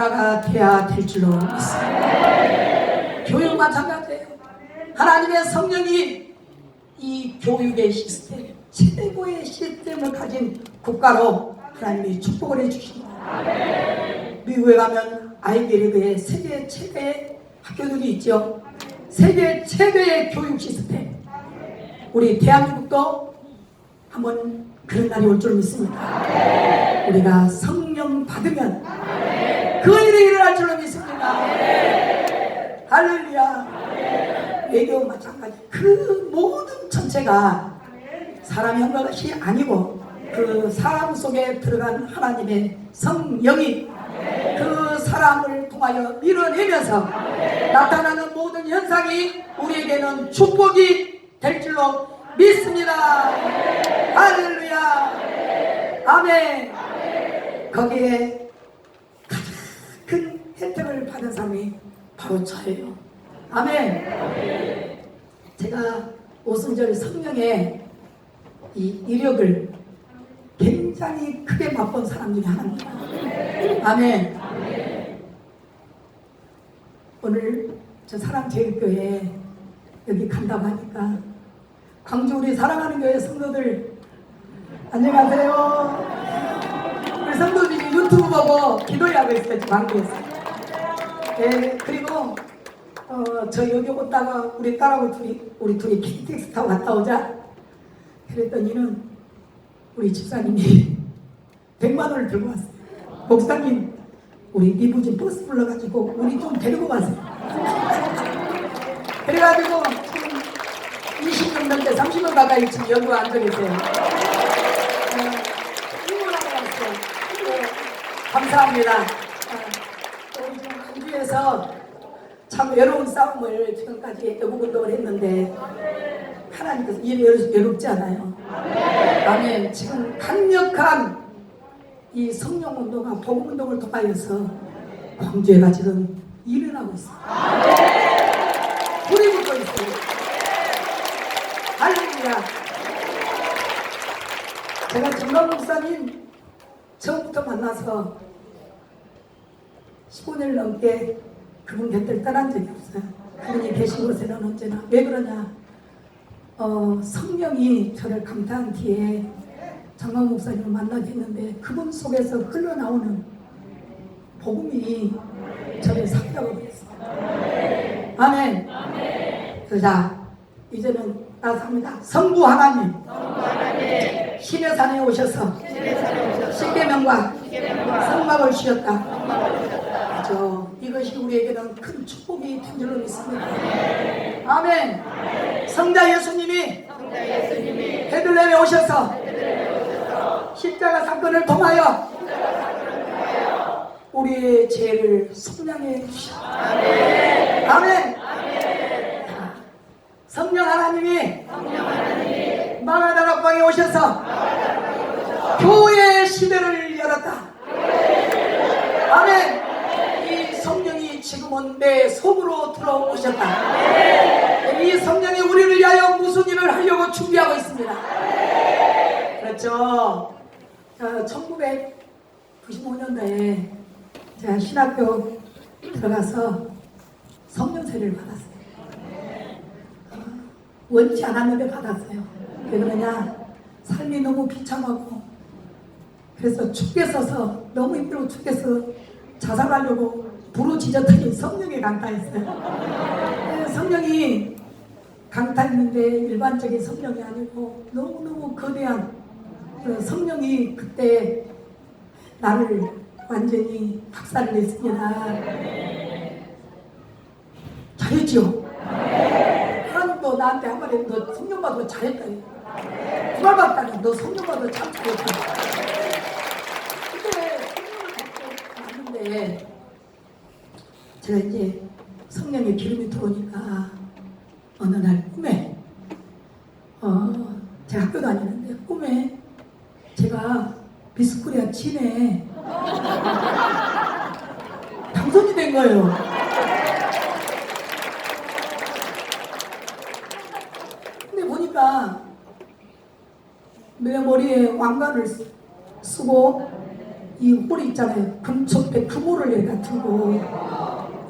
나라가 돼야 될 줄로 믿습니다. 교육 마찬가지예요. 하나님의 성령이 이 교육의 시스템, 최고의 시스템을 가진 국가로 하나님이 축복을 해주십니다. 미국에 가면 아이비리그의 세계 최대의 학교들이 있죠. 세계 최대의 교육 시스템. 우리 대한민국도 한번 그런 날이 올 줄 믿습니다. 우리가 성령 받으면 그 일이 일어날 줄로 믿습니다. 할렐루야. 외교 마찬가지. 그 모든 전체가 사람이 한 것이 아니고 그 사람 속에 들어간 하나님의 성령이 그 사람을 통하여 밀어내면서 나타나는 모든 현상이 우리에게는 축복이 될 줄로 믿습니다. 할렐루야. 아멘. 거기에 큰 받은 사람이 바로 저예요. 아멘. 제가 오순절 성령의 이 이력을 굉장히 크게 맛본 사람 중에 하나입니다. 아멘. 오늘 저 사랑제일교회 여기 간다고 하니까 광주 우리 사랑하는 교회 성도들 안녕하세요. 우리 성도들이 유튜브 보고 기도하고 있어요. 방송에서. 네, 그리고 어, 저 여기 오다가 우리 딸하고 둘이 우리 둘이 KTX 타고 갔다 오자. 그랬더니는 우리 집사님이 100만 원을 들고 왔어요. 목사님, 우리 리무진 버스 불러가지고 우리 좀 데리고 가세요. 그래가지고 지금 20년 넘게 30년 가까이 지금 여기 앉아 계세요. 어, 응원하러 왔어요. 네, 감사합니다. 광주에서 참 외로운 싸움을 지금까지 애국 운동을 했는데 하나님께서 이 외롭, 외롭지 않아요. 아멘. 지금 강력한 이 성령 운동과 복음 운동을 통하여서 광주에가 지금 일어나고 있어요. 불이 붙고 있어요. 할렐루야. 제가 정강 목사님 처음부터 만나서 15년 넘게 그분 곁을 떠난 적이 없어요. 그분이 계신 곳에는 언제나. 왜 그러냐. 어, 성령이 저를 감탄 뒤에 정강 목사님을 만나게 했는데 그분 속에서 흘러나오는 복음이 저를 사귀라고 그랬어요. 아멘. 자, 이제는 나섭니다. 성부 하나님, 신의 산에 오셔서 십계명과 성막을 주셨다. 맞아. 이것이 우리에게는 큰 축복이 된 줄로 믿습니다. 아멘. 성자 예수님이 베들레헴에 오셔서 십자가 사건을 통하여 우리의 죄를 속량해 주셨다. 아멘. 성령 하나님이 마가다락방에 오셔서 교회 시대를 열었다. 아멘. 지금은 내 속으로 들어오셨다. 이 성령이 우리를 위하여 무슨 일을 하려고 준비하고 있습니다. 그렇죠. 1995년도에 제가 신학교 들어가서 성령세를 받았어요. 어, 원치 않았는데 받았어요. 왜 그러냐? 삶이 너무 비참하고 그래서 죽겠어서 너무 힘들고 죽겠어 자살하려고 부르짖었더니 성령이 강타했어요. 네, 성령이 강타했는데 일반적인 성령이 아니고 너무너무 거대한 그 성령이 그때 나를 완전히 박살을 냈습니다. 잘했죠? 하나님도 나한테 한 말에 너 성령 받고 잘했다. 구말 받다니 너 성령 받고 참 잘했다. 그때 성령을 받고 왔는데 제가 이제 성령의 기름이 들어오니까 어느 날 꿈에 어 제가 학교 다니는데 꿈에 제가 미스코리아 진에 당선이 된 거예요. 근데 보니까 내 머리에 왕관을 쓰- 쓰고 이 홀이 있잖아요. 금속배 금호를 여기다 두고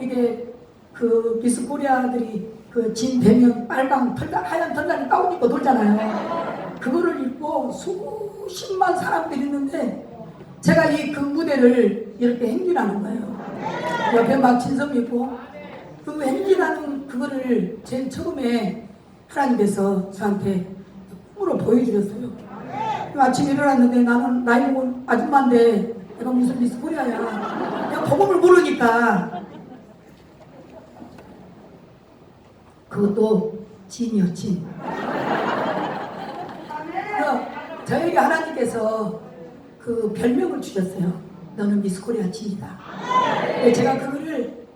이게 그 미스 코리아들이 그진 배면 빨강 털다 하얀 털다리 가운 입고 돌잖아요. 그거를 입고 수십만 사람들이 있는데 제가 이 그 무대를 이렇게 행진하는 거예요. 옆에 막 진성 있고 그 행진하는 그거를 제일 처음에 하나님께서 저한테 꿈으로 보여주셨어요. 아침에 일어났는데 나는 나이 먹은 아줌마인데 내가 무슨 미스 코리아야. 내가 복음을 모르니까 그것도 진이요 진. 어, 저에게 하나님께서 그 별명을 주셨어요. 너는 미스 코리아 진이다. 제가 그거를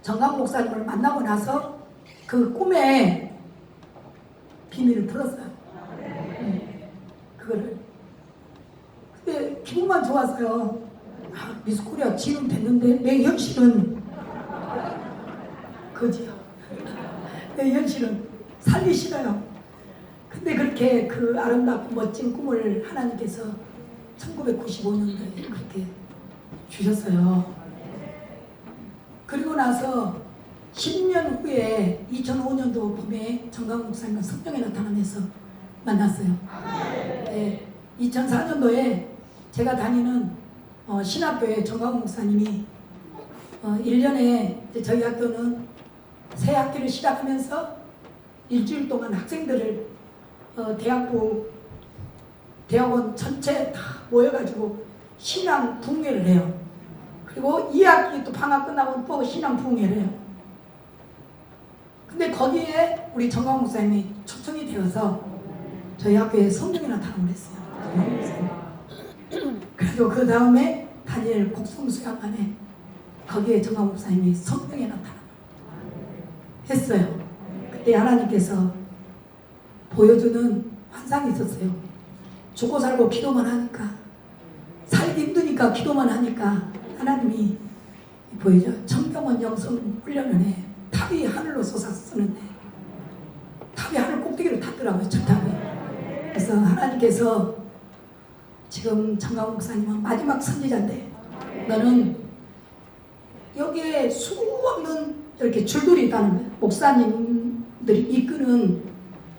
정강 목사님을 만나고 나서 그 꿈에 비밀을 풀었어요. 음, 그거를. 근데 기분만 좋았어요. 아, 미스 코리아 진은 됐는데 내 현실은 거지요. 내 현실은 살기 싫어요. 근데 그렇게 그 아름답고 멋진 꿈을 하나님께서 1995년도에 그렇게 주셨어요. 그리고 나서 10년 후에 2005년도 봄에 정강 목사님과 성경에 나타나면서 만났어요. 네, 2004년도에 제가 다니는 어, 신학교에 정강 목사님이 어, 1년에 저희 학교는 새 학기를 시작하면서 일주일 동안 학생들을 어, 대학부 대학원 전체 다 모여가지고 신앙 붕괴를 해요. 그리고 2학기 또 방학 끝나고 또 신앙 붕괴를 해요. 근데 거기에 우리 정강 목사님이 초청이 되어서 저희 학교에 성령이 나타나고 그랬어요. 그래서 그 다음에 다니엘 곡성수양관에 거기에 정강 목사님이 성령이 나타나 했어요. 그때 하나님께서 보여주는 환상이 있었어요. 죽고 살고 기도만 하니까 살기 힘드니까 기도만 하니까 하나님이 보이죠. 청병원 영성 훈련원에 탑이 하늘로 솟았었는데 탑이 하늘 꼭대기를 탔더라고요. 저 탑이. 그래서 하나님께서 지금 정강 목사님은 마지막 선지자인데 너는 여기에 수 없는 이렇게 줄들이 있다는 거예요. 목사님들이 이끄는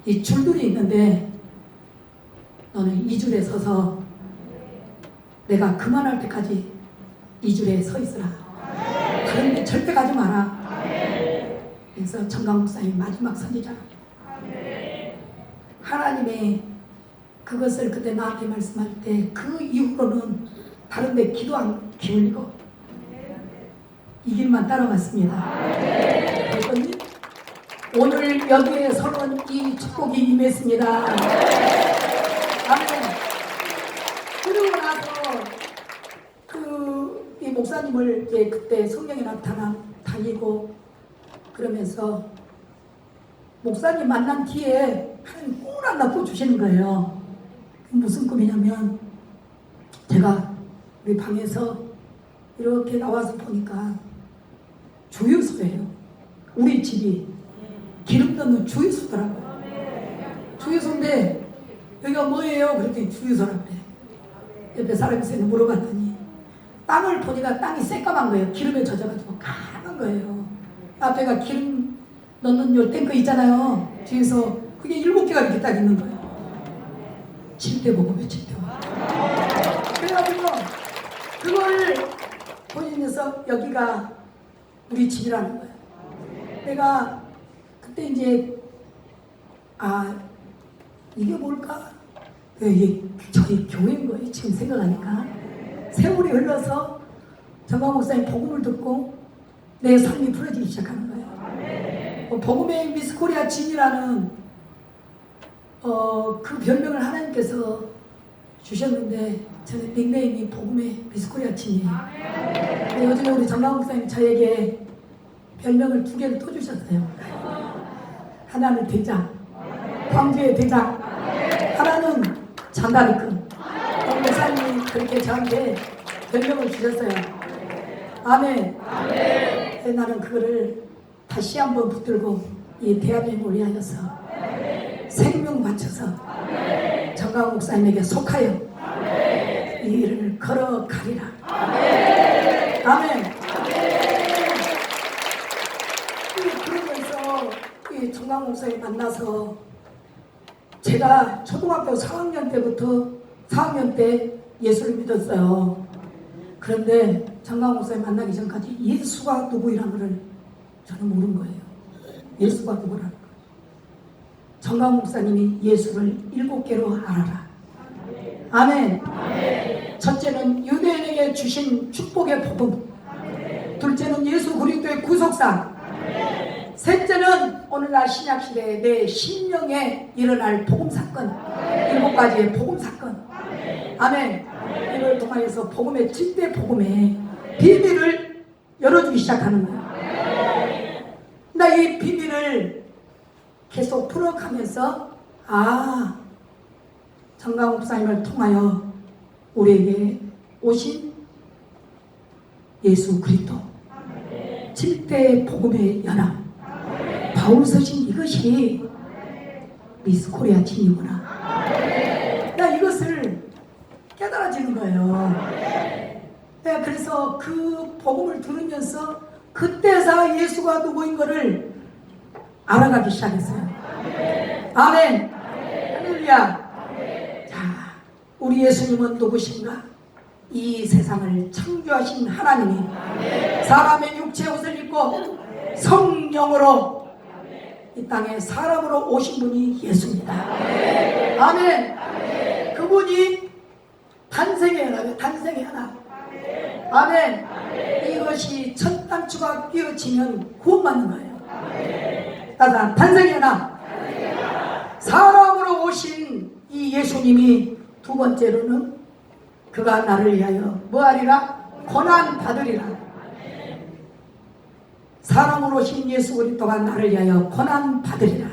이 줄들이 있는데 너는 이 줄에 서서 내가 그만할 때까지 이 줄에 서 있으라. 다른 데 절대 가지 마라. 그래서 정강 목사님 마지막 선지자. 하나님의 그것을 그때 나한테 말씀할 때 그 이후로는 다른 데 기도 안 기울이고 이 길만 따라갔습니다. 그랬더니 오늘 여기에 서는 이 축복이 임했습니다. 아멘. 그리고 나서 그이 목사님을 이제 그때 성령이 나타나 다니고 그러면서 목사님 만난 뒤에 하나님 꿈을 하나 또 주시는 거예요. 그 무슨 꿈이냐면 제가 우리 방에서 이렇게 나와서 보니까 주유소예요. 우리 집이 기름 넣는 주유소더라고요. 주유소인데 여기가 뭐예요? 그랬더니 그래. 옆에 사람이 있어서 물어봤더니 땅을 보니까 땅이 새까만 거예요. 기름에 젖어가지고 까만 거예요. 앞에가 기름 넣는 요 탱크 있잖아요. 뒤에서 그게 일곱 개가 이렇게 딱 있는 거예요. 칠대 보고왜 칠대 와. 그래가지고 그걸 보이면서 여기가 우리 집이라는 거예요. 내가 그때 이제 아 이게 뭘까? 그 이게 저희 교회인 거예요. 지금 생각하니까 세월이 흘러서 정강 목사님 복음을 듣고 내 삶이 풀어지기 시작하는 거예요. 어, 복음의 미스 코리아 진이라는 어, 그 별명을 하나님께서 주셨는데 저는 닉네임이 복음의 미스 코리아 진이에요. 근데 요즘에 우리 정강 목사님 저에게 별명을 두 개를 또 주셨어요. 하나는 대장, 광주의 대장. 하나는. 정 목사님이 그렇게 저한테 별명을 주셨어요. 아멘. 그래서 나는 그거를 다시 한번 붙들고 이 대한민국을 위하여서 생명 바쳐서 정강 목사님에게 속하여 이 일을 걸어가리라. 아멘. 이 그러면서 이 정강 목사님 만나서 제가 초등학교 4학년 때부터 4학년 때 예수를 믿었어요. 그런데 정강 목사님 만나기 전까지 예수가 누구이란 것을 저는 모르는 거예요. 예수가 누구라는 거. 정강 목사님이 예수를 일곱 개로 알아라. 아멘. 첫째는 유대인에게 주신 축복의 복음. 둘째는 예수 그리스도의 구속사. 셋째는 오늘날 신약 시대에 내 심령에 일어날 복음 사건. 일곱 가지의 복음 사건. 아멘. 이걸 통하여서 복음의 칠대 복음의 비밀을 열어주기 시작하는 거예요. 나 이 비밀을 계속 풀어가면서 아 정강 목사님을 통하여 우리에게 오신 예수 그리스도. 칠대 복음의 연합 바울 서신 이것이 미스 코리아 진이구나. 나 이것을 깨달아지는 거예요. 네, 그래서 그 복음을 들으면서 그때서 예수가 누구인 것을 알아가기 시작했어요 아멘 할렐루야 자, 우리 예수님은 누구신가? 이 세상을 창조하신 하나님이 사람의 육체 옷을 입고 성령으로 이 땅에 사람으로 오신 분이 예수입니다. 아멘. 그분이 탄생의 하나, 단생의 하나. 아멘. 이것이 첫 단추가 끼어지면 구원받는 거예요. 따라 하나. 사람으로 오신 이 예수님이 두 번째로는 그가 나를 위하여 뭐하리라? 고난 받으리라. 사람으로 오신 예수 그리스도가 나를 위하여 고난 받으리라.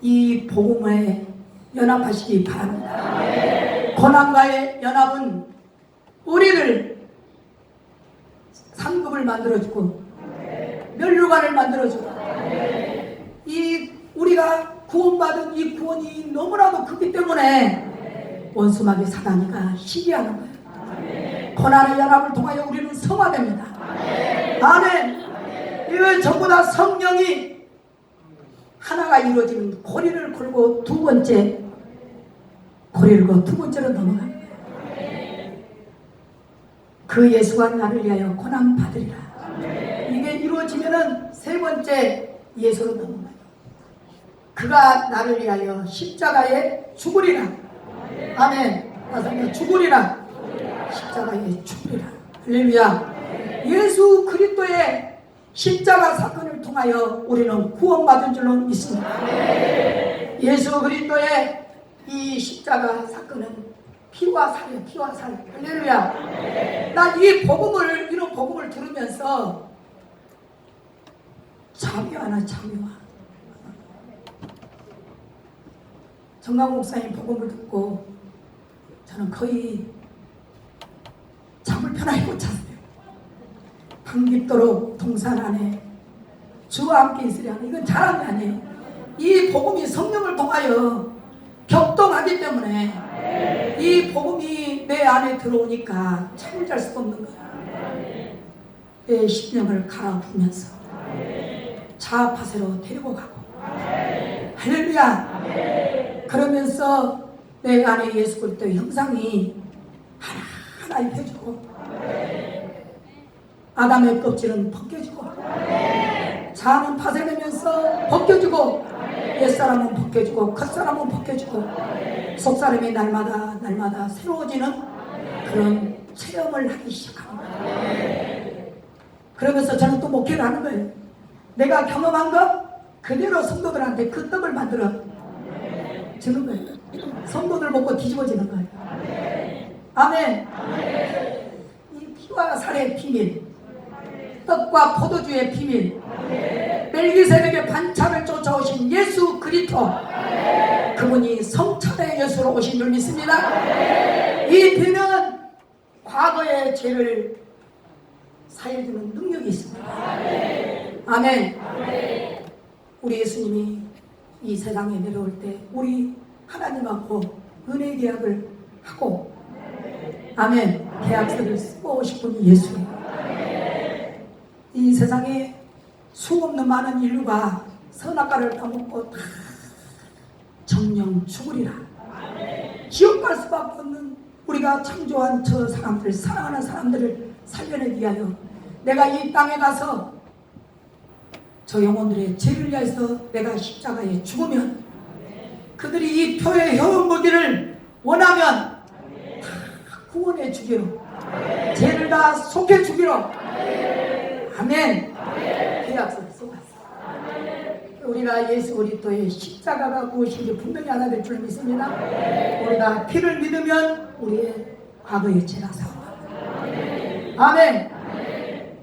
이 복음에 연합하시기 바랍니다. 고난과의 연합은 우리를 상급을 만들어주고 멸류관을 만들어주고 이 우리가 구원받은 이 구원이 너무나도 크기 때문에 원수마귀 사단이가 시기하는 거예요. 고난의 연합을 통하여 우리는 성화됩니다. 아멘. 이거 전부 다 성령이 하나가 이루어지는 고리를 걸고 두 번째 고리를 걸고 두 번째로 넘어갑니다. 그 예수가 나를 위하여 고난 받으리라. 이게 이루어지면은 세 번째 예수로 넘어가요. 그가 나를 위하여 십자가에 죽으리라. 아멘. 나서 죽으리라. 십자가에 죽으리라. 할렐루야. 예수 그리스도의 십자가 사건을 통하여 우리는 구원받은 줄로 믿습니다. 예수 그리스도의 이 십자가 사건은 피와 살이에요. 피와 살. 할렐루야. 난 이 복음을 이런 복음을 들으면서 잠이 와. 정강 목사님 복음을 듣고 저는 거의 잠을 편하게 못 잤어요. 밤 깊도록 동산 안에 주와 함께 있으려 하는 이건 자랑이 아니에요. 이 복음이 성령을 통하여 격동하기 때문에 이 복음이 내 안에 들어오니까 잘 수가 없는 거야. 내 심령을 갈아부면서 자아파세로 데리고 가고 할렐루야 그러면서 내 안에 예수 그리스도의 형상이 하나하나 입혀지고 아담의 껍질은 벗겨지고 자는 파쇄되면서 벗겨지고 옛사람은 벗겨지고 겉사람은 벗겨지고 속사람이 날마다 날마다 새로워지는 그런 체험을 하기 시작합니다. 그러면서 저는 또 목회를 하는 거예요. 내가 경험한 것 그대로 성도들한테 그 떡을 만들어 주는 거예요. 성도들 먹고 뒤집어지는 거예요. 아멘. 이 피와 살의 비밀, 떡과 포도주의 비밀, 멜기세덱의 반차를 쫓아오신 예수 그리스도, 그분이 성찬의 예수로 오신 줄 믿습니다. 이 비는 과거의 죄를 사해주는 능력이 있습니다. 아멘. 우리 예수님이 이 세상에 내려올 때 우리 하나님하고 은혜 계약을 하고 아멘. 계약서를 쓰고 싶은 예수님. 이 세상에 수없는 많은 인류가 선악과를 따먹고 다 정령 죽으리라. 지옥 갈 수밖에 없는 우리가 창조한 저 사람들, 사랑하는 사람들을 살려내기 위하여 내가 이 땅에 가서 저 영혼들의 죄를 위해서 내가 십자가에 죽으면 그들이 이 표의 혀음 먹기를 원하면 다 구원해 주기로 죄를 다 속해 주기로 아멘. 계약서를 써왔어 우리가 예수 그리스도의 십자가가 무엇인지 분명히 알아낼 줄 믿습니다. 우리가 피를 믿으면 우리의 과거의 죄가 사함 아멘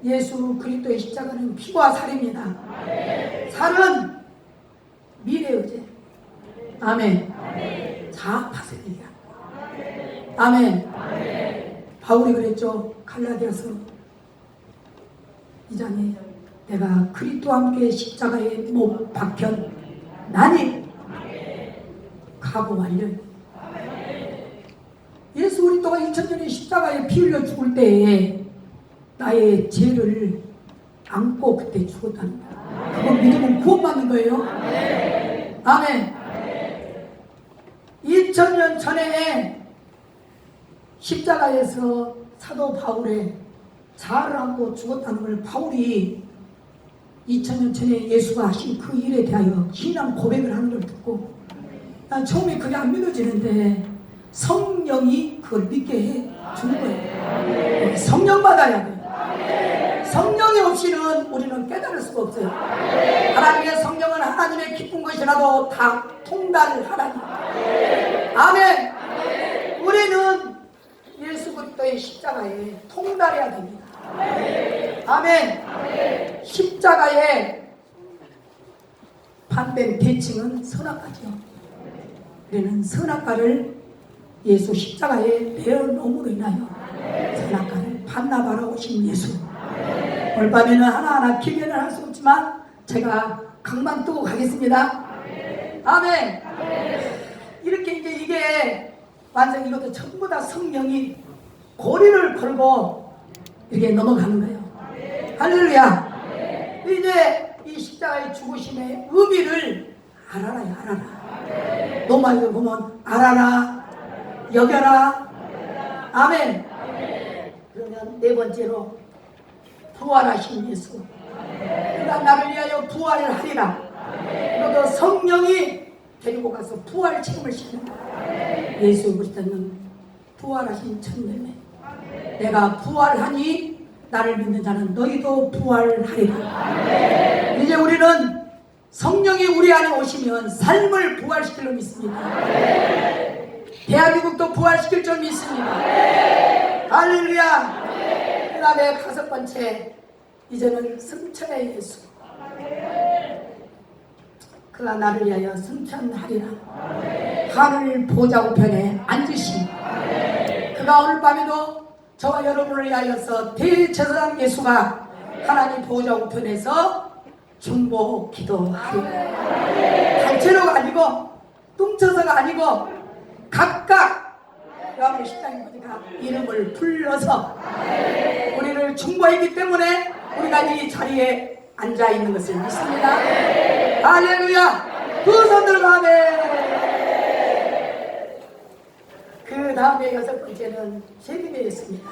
예수 그리스도의 십자가는 피와 살입니다 살은 미래의 의제 아멘. 자파세리야. 아멘. 바울이 그랬죠. 갈라디아서 2장에 내가 그리스도와 함께 십자가에 못 박현 나니 각오 완료. 예수 그리스도가 2000년에 십자가에 피 흘려 죽을 때에 나의 죄를 안고 그때 죽었다는 거야. 그거 믿으면 구원받는 거예요. 아멘. 2000년 전에 십자가에서 사도 바울의 자아를 안고 죽었다는 걸 바울이 2000년 전에 예수가 하신 그 일에 대하여 신앙 고백을 하는 걸 듣고 난 처음에 그게 안 믿어지는데 성령이 그걸 믿게 해 주는 거예요. 성령 받아야 돼. 성령이 없이는 우리는 깨달을 수가 없어요. 하나님의 성령은 하나님의 기쁜 것이라도 다 통달을 하나니. 아멘. 우리는 예수 그리스도의 십자가에 통달해야 됩니다. 아멘. 십자가에 반된 대칭은 선악과죠. 우리는 선악과를 예수 십자가에 내어놓음으로 인하여 선악과를 반납하러 오신 예수. 오늘 밤에는 하나하나 기변을 할 수 없지만 제가 강만 뜨고 가겠습니다. 아멘. 이렇게 이제 이게 완전 이것도 전부 다 성령이 고리를 걸고 이렇게 넘어가는 거예요. 할렐루야. 이제 이 십자가의 죽으심의 의미를 알아라, 알아라. 노마이어 보면 알아라, 여겨라. 아멘. 그러면 네 번째로 부활하신 예수. 그가 나를 위하여 부활을 하리라. 너도 성령이 데리고 가서 부활 책임을 지는 예수 그리스도는 부활하신 천년에 내가 부활하니 나를 믿는 자는 너희도 부활하리라. 이제 우리는 성령이 우리 안에 오시면 삶을 부활시킬 줄 믿습니다. 대한민국도 부활시킬 줄 믿습니다. 할렐루야. 그 다음에 다섯 번째 이제는 승천의 예수. 그가 나를 위하여 승천하리라. 하늘 보좌 우편에 앉으심. 그가 오늘 밤에도 저와 여러분을 위하여서 대제사장 예수가 하나님 보좌 우편에서 중보 기도하리라. 단체로가 아니고 뚱쳐서가 아니고 각각 십장에 보니까 이름을 불러서 우리를 중보했기 때문에 우리가 이 자리에 앉아 있는 것을 믿습니다. 할렐루야. 두 손 들고 아멘. 그 다음에 여섯 번째는 재림이었습니다.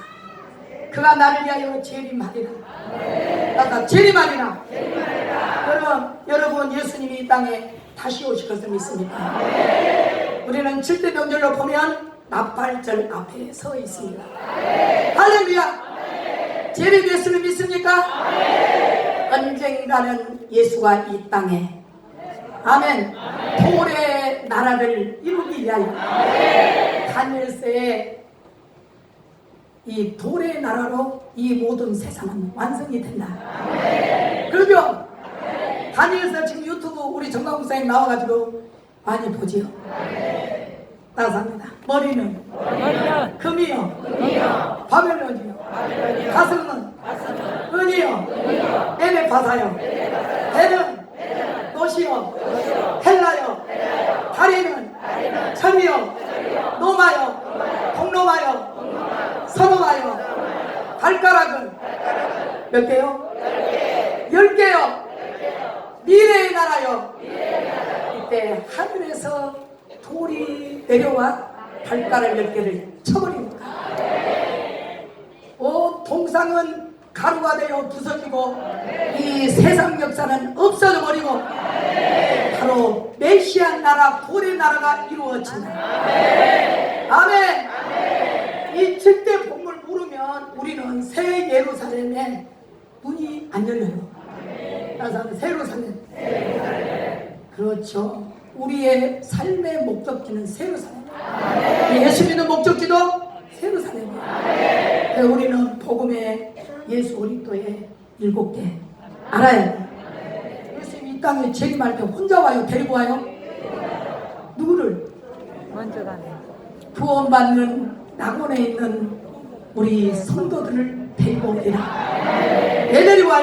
그가 나를 위하여 재림하리라. 나다 재림하리라. 여러분, 여러분 예수님이 이 땅에 다시 오실 것을 믿습니다. 우리는 칠대 명절로 보면 나팔절 앞에 서 있습니다. 할렐루야. 재림 예수를 믿습니까? 언젠가는 예수가 이 땅에 아멘 돌의 나라를 이루기 위하여 다니엘서의 이 돌의 나라로 이 모든 세상은 완성이 된다. 그러면 다니엘서 지금 유튜브 우리 정강 목사님 나와가지고 많이 보지요. 나사입니다. 머리는, 머리는 금이요, 금이요. 바벨론이요, 바벨론이요. 가슴은, 가슴은 은이요, 은이요. 에메파사요, 배는 노시요, 헬라요, 다리는, 천이요. 노마요, 동로마요, 동로마요. 서로마요. 발가락은, 발가락은 몇 개요? 예루살렘. 그렇죠. 우리의 삶의 목적지는 새 예루살렘. 예수 믿는 목적지도 새 예루살렘이에요. 그래서 우리는 복음의 예수 그리스도의 일곱 개 알아야 돼. 예수님이 이 땅에 재림할 때 혼자 와요? 데리고 와요? 누구를? 먼저 가네. 구원받는 낙원에 있는 우리 성도들을 데리고 오리라. 왜 데리고 와요?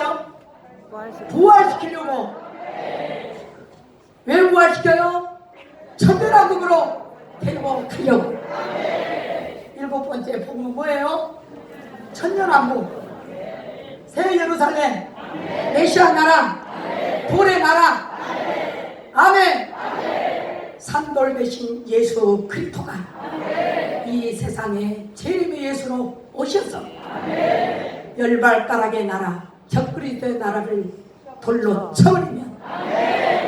부활시키려고. 왜 부활시켜요? 천대라국으로 데리고 가려고. 일곱 번째 복음은 뭐예요? 천년왕국. 새 예루살렘. 메시아 나라. 돌의 나라. 아멘. 산돌 대신 예수 그리스도가 이 세상에 재림의 예수로 오셔서 열발가락의 나라 적그리스도의 나라를 돌로 쳐버리면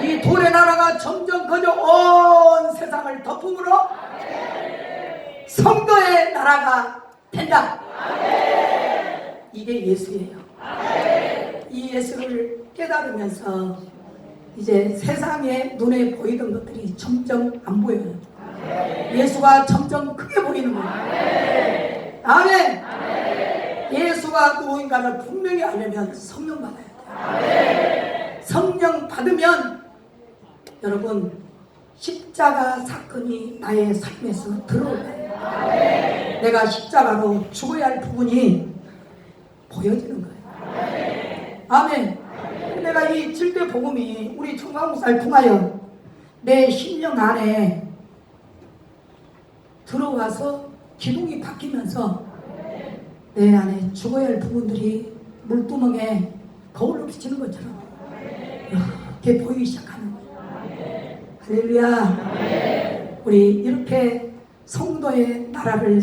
이 돌의 나라가 점점 커져 온 세상을 덮음으로 성도의 나라가 된다 이게 예수예요 이 예수를 깨달으면서 이제 세상에 눈에 보이던 것들이 점점 안 보여요. 예수가 점점 크게 보이는 거예요. 아멘. 예수 가 누구인가를 분명히 알려면 성령 받아야 돼요. 성령 받으면 여러분 십자가 사건이 나의 삶에서 들어올까요? 내가 십자가로 죽어야 할 부분이 보여지는 거예요. 아멘. 내가 이 질대 복음이 우리 청강살 통하여 내 심령 안에 들어와서 기둥이 바뀌면서 내 안에 죽어야 할 부분들이 물두멍에 거울로 비치는 것처럼 이렇게 보이기 시작하는 거예요. 할렐루야. 우리 이렇게 성도의 나라를